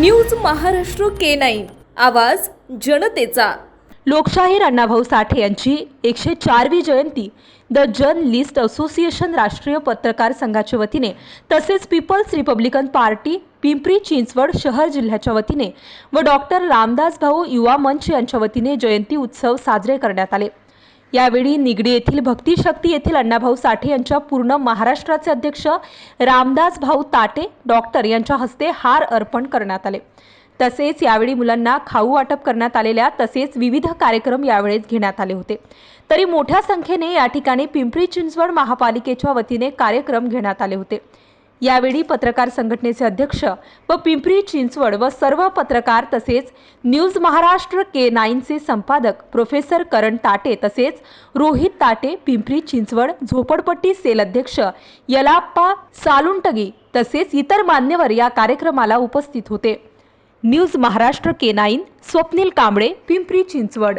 News Maharashtra K nine. आवाज जनतेचा. लोकशाहीर अण्णाभाऊ साठे यांची एकशे चारवी जयंती. द जर्नलिस्ट असोसिएशन राष्ट्रीय पत्रकार संघाच्या वतीने तसेच people's republican party Pimpri Chinchwad शहर जिल्ह्याच्या वतीने व डॉक्टर रामदास भाऊ युवा मंच यांच्या वतीने जयंती उत्सव साजरे करण्यात आले. यावेळी निगडी येथील भक्तिशक्ती येथील अण्णाभाऊ साठे यांच्या पूर्ण महाराष्ट्राचे अध्यक्ष रामदास भाऊ ताटे डॉक्टर यांच्या हस्ते हार अर्पण करण्यात आले. तसेच यावेळी मुलांना खाऊ वाटप करण्यात आलेल्या तसेच विविध कार्यक्रम यावेळेस घेण्यात आले होते. तरी मोठ्या संख्येने या ठिकाणी पिंपरी चिंचवड महापालिकेच्या वतीने कार्यक्रम घेण्यात आले होते. यावेळी पत्रकार संघटनेचे अध्यक्ष व पिंपरी चिंचवड व सर्व पत्रकार तसेच न्यूज महाराष्ट्र के नाईनचे संपादक प्रोफेसर करण ताटे तसेच रोहित ताटे पिंपरी चिंचवड झोपडपट्टी सेल अध्यक्ष यलाप्पा सालुंटगी तसेच इतर मान्यवर या कार्यक्रमाला उपस्थित होते. News Maharashtra K nine Swapnil Kamble Pimpri Chinchwad.